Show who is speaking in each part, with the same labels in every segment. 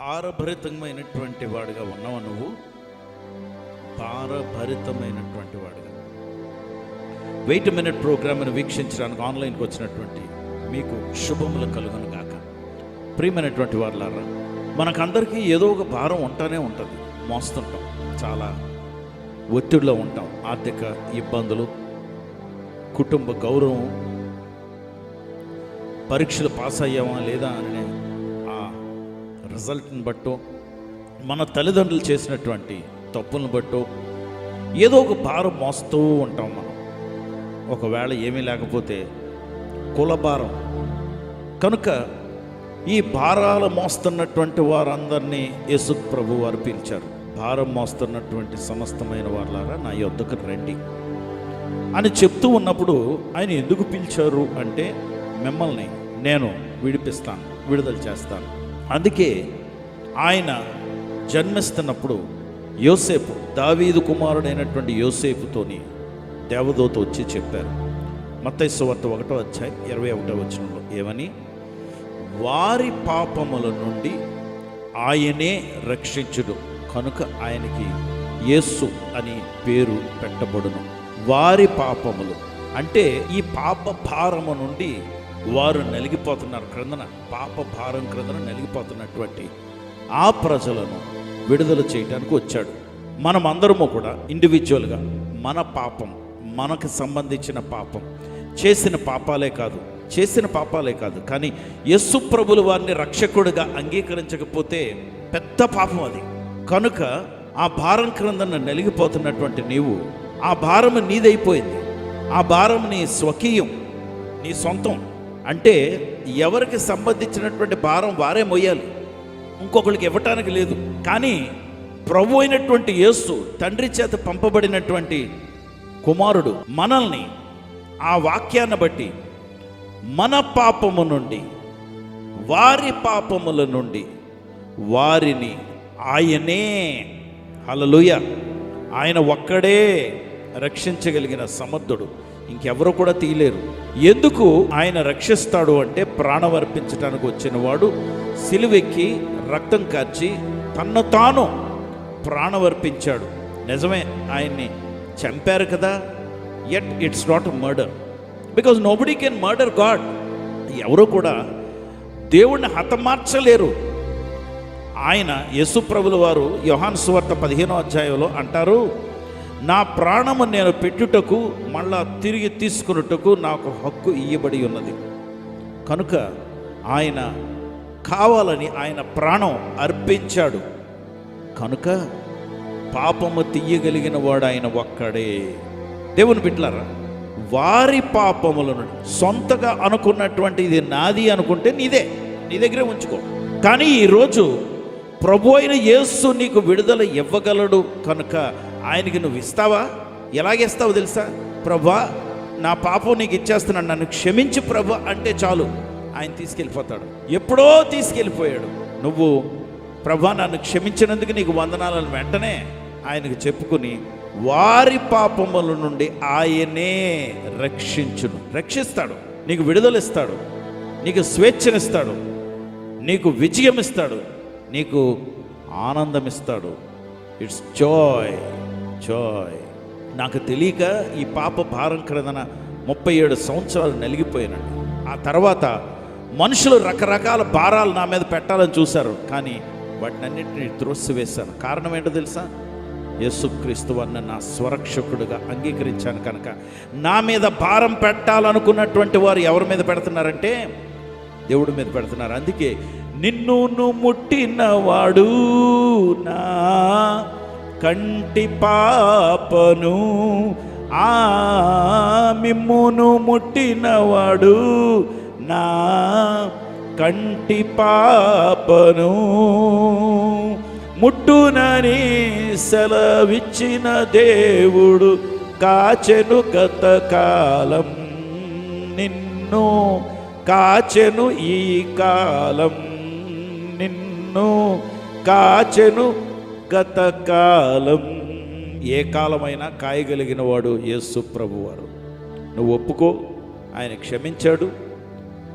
Speaker 1: భారభరితమైనటువంటి వాడుగా ఉన్నావు నువ్వు? భారభరితమైనటువంటి వాడుగా. వెయిట్ మినిట్ ప్రోగ్రామ్ను వీక్షించడానికి ఆన్లైన్కి వచ్చినటువంటి మీకు శుభములు కలుగును గాక. ప్రియమైనటువంటి వారులారా మనకందరికీ ఏదో ఒక భారం ఉంటానే ఉంటుంది. మోస్తుంటాం. చాలా ఒత్తిడిలో ఉంటాం. ఆర్థిక ఇబ్బందులు కుటుంబ గౌరవం పరీక్షలు పాస్ అయ్యామా లేదా అనే రిజల్ట్ని బట్టో మన తల్లిదండ్రులు చేసినటువంటి తప్పులను బట్టో ఏదో ఒక భారం మోస్తూ ఉంటాం మనం. ఒకవేళ ఏమీ లేకపోతే కుల భారం. కనుక ఈ భారాలు మోస్తున్నటువంటి వారందరినీ యేసు ప్రభు వారు పిలిచారు భారం మోస్తున్నటువంటి సమస్తమైన వారులారా నా యొద్దకు రండి. అని చెప్తూ ఉన్నప్పుడు ఆయన ఎందుకు పిలిచారు అంటే మిమ్మల్ని నేను విడిపిస్తాను విడుదల చేస్తాను. అందుకే ఆయన జన్మిస్తున్నప్పుడు యోసేపు దావీదు కుమారుడైనటువంటి యోసేపుతోని దేవదూత వచ్చి చెప్పారు. మత్తైసు వార్త ఒకటో వచ్చాయి ఇరవై ఒకటో వచనంలో ఏమని? వారి పాపముల నుండి ఆయనే రక్షించుడు. కనుక ఆయనకి యేసు అని పేరు పెట్టబడును. వారి పాపములు. అంటే ఈ పాప భారము నుండి వారు నలిగిపోతున్నారు. క్రిందన పాప భారం క్రిందన నలిగిపోతున్నటువంటి ఆ ప్రజలను విడుదల చేయడానికి వచ్చాడు. మనం అందరము కూడా ఇండివిజువల్గా మన పాపం మనకు సంబంధించిన పాపం చేసిన పాపాలే కాదు చేసిన పాపాలే కాదు కానీ యస్సు ప్రభులు వారిని రక్షకుడిగా అంగీకరించకపోతే పెద్ద పాపం అది. కనుక ఆ భారం క్రిందన నలిగిపోతున్నటువంటి నీవు ఆ భారం నీదైపోయింది. ఆ భారం నీ స్వకీయం నీ సొంతం. అంటే ఎవరికి సంబంధించినటువంటి భారం వారే మొయ్యాలి ఇంకొకరికి ఇవ్వటానికి లేదు. కానీ ప్రభు అయినటువంటి యేసు తండ్రి చేత పంపబడినటువంటి కుమారుడు మనల్ని ఆ వాక్యాన్ని బట్టి మన పాపము నుండి వారి పాపముల నుండి వారిని ఆయనే హలలుయ ఆయన ఒక్కడే రక్షించగలిగిన సమర్థుడు. ఇంకెవరు కూడా తీయలేరు. ఎందుకు? ఆయన రక్షిస్తాడు అంటే ప్రాణం అర్పించడానికి వచ్చిన వాడు సిలువెక్కి రక్తం కార్చి తన్ను తాను ప్రాణవర్పించాడు నిజమే ఆయన్ని చంపారు కదా. At it's not murder because nobody can murder God ఎవరు కూడా దేవుణ్ణి హతమార్చలేరు. ఆయన యేసుప్రభుల వారు యోహాన్ సువార్త పదిహేనో అధ్యాయంలో అంటారు నా ప్రాణము నేను పెట్టుటకు మళ్ళా తిరిగి తీసుకున్నట్టుకు నాకు హక్కు ఇయ్యబడి ఉన్నది. కనుక ఆయన కావాలని ఆయన ప్రాణం అర్పించాడు. కనుక పాపము తీయగలిగిన వాడు ఆయన ఒక్కడే. దేవుని బిడ్డలారా వారి పాపములను సొంతగా అనుకున్నటువంటి ఇది నాది అనుకుంటే నీదే. నీ దగ్గరే ఉంచుకో. కానీ ఈరోజు ప్రభు అయిన యేసు నీకు విడుదల ఇవ్వగలడు కనుక ఆయనకి నువ్వు ఇస్తావా? ఎలాగేస్తావు తెలుసా? ప్రభా నా పాపం నీకు ఇచ్చేస్తున్నాను నన్ను క్షమించి ప్రభు అంటే చాలు. ఆయన తీసుకెళ్ళిపోతాడు. ఎప్పుడో తీసుకెళ్ళిపోయాడు. నువ్వు ప్రభా నన్ను క్షమించినందుకు నీకు వందనాలను వెంటనే ఆయనకు చెప్పుకుని వారి పాపముల నుండి ఆయనే రక్షించును. రక్షిస్తాడు. నీకు విడుదలిస్తాడు నీకు స్వేచ్ఛనిస్తాడు నీకు విజయం ఇస్తాడు. నీకు ఆనందం ఇస్తాడు ఇట్స్ జాయ్ జాయ్ నాకు తెలియక ఈ పాప భారం క్రిందన ముప్పై ఏడు సంవత్సరాలు నలిగిపోయానండి. ఆ తర్వాత మనుషులు రకరకాల భారాలు నా మీద పెట్టాలని చూశారు. కానీ వాటిని అన్నింటినీ త్రోసివేశాను. కారణం ఏంటో తెలుసా? యేసుక్రీస్తు అన్న నా స్వరక్షకుడుగా అంగీకరించాను కనుక. నా మీద భారం పెట్టాలనుకున్నటువంటి వారు ఎవరి మీద పెడుతున్నారంటే దేవుడి మీద పెడుతున్నారు. అందుకే నిన్ను ముట్టినవాడు నా కంటి పాపను ఆ మిమ్మును ముట్టినవాడు నా కంటి పాపను. ముట్టునని సెలవిచ్చిన దేవుడు కాచెను గత కాలం నిన్ను కాచెను ఈ కాలం. నిన్ను కాచెను గత కాలం ఏ కాలమైనా కాయగలిగిన వాడు యేసు ప్రభువారు. నువ్వు ఒప్పుకో ఆయన క్షమించాడు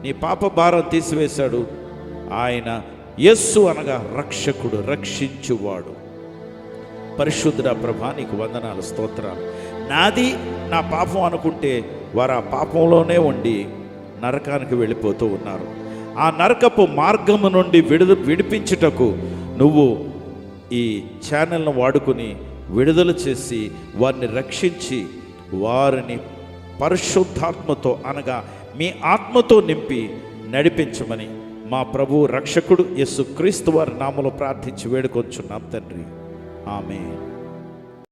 Speaker 1: నీ పాప భారం తీసివేశాడు ఆయన యస్సు అనగా రక్షకుడు రక్షించువాడు. పరిశుద్ధ ప్రభా నీకు వందనాలు స్తోత్రాలు. నాది నా పాపం అనుకుంటే వారు ఆ పాపంలోనే ఉండి నరకానికి వెళ్ళిపోతూ ఉన్నారు. ఆ నరకపు మార్గము నుండి విడుద విడిపించుటకు నువ్వు ఈ ఛానల్ను వాడుకుని విడుదల చేసి వారిని రక్షించి వారిని పరిశుద్ధాత్మతో అనగా మీ ఆత్మతో నింపి నడిపించమని మా ప్రభు రక్షకుడు యస్సు క్రీస్తు వారి నామలో ప్రార్థించి వేడుకొంచున్నాం తండ్రి. ఆమె